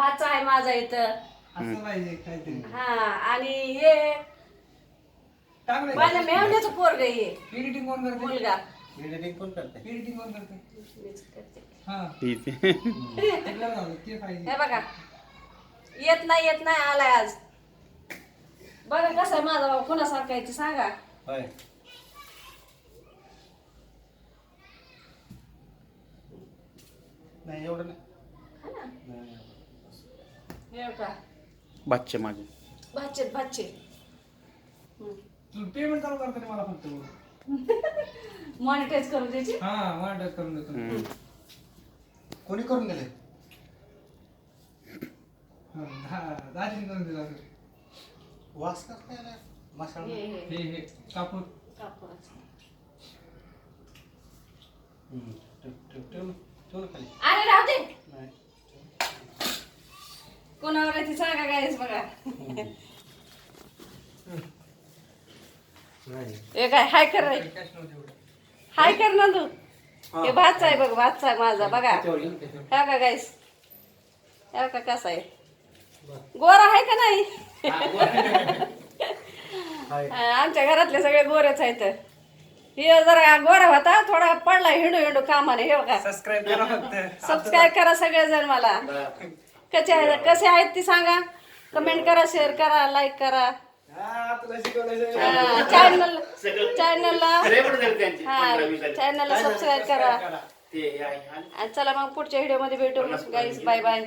भाचा आहे माझा इथं. असं पाहिजे काहीतरी. हा आणि हे माझ्या मेवण्याचं पोरग ये एडिटिंग कोण करते? मुलगा. एडिटिंग कोण करते? कोण करते? मीच करते. हा. ठीक तिकडे जाऊ, ते पाहिजे. हे बघा. येत नाही येत नाही आलाय आज. बघा कसं आहे माझा भाऊ. कुणासारखा आहे ते सांगा. होय. नाही एवढं नाही. हा ना? नाही. हे बादशे माझे भाचे भाचे तू पेमेंट चालू करते मला फक्त? मॉनिटाईज करून द्यायची? हा मला करून देतो. कोणी करून हा, दहा- दहाशे करून दिला. वास का काय आला? मसाला? हे हे. कापूर. हम्म. ठेव ठेव ठेव खाली. अरे राहू दे. ते सांगा गायस बघा. हे काय हाय कर रे. कॅश नव्हते एवढे? हाय कर ना तू. हे. भातचा आहे बघ भातचा आहे माझा बघा. हा का गायस हा का कसा आहे. गोरा आहे का नाही. आमच्या घरातले सगळे गोरेच आहेत. हे जरा गोरा होता थोडा पडला हिंडू हिंडू कामाने हे बघा. सबस्क्राईब करा फक्त. सबस्क्राईब करा सगळेजण मला. कसे आहेत? कसे आहेत ती सांगा. कमेंट करा शेअर करा लाईक करा. हा, चॅनल चॅनलला. हा. चॅनलला सबस्क्राईब करा. आहे, चला मग पुढच्या व्हिडिओमध्ये भेटू. गाईस बाय बाय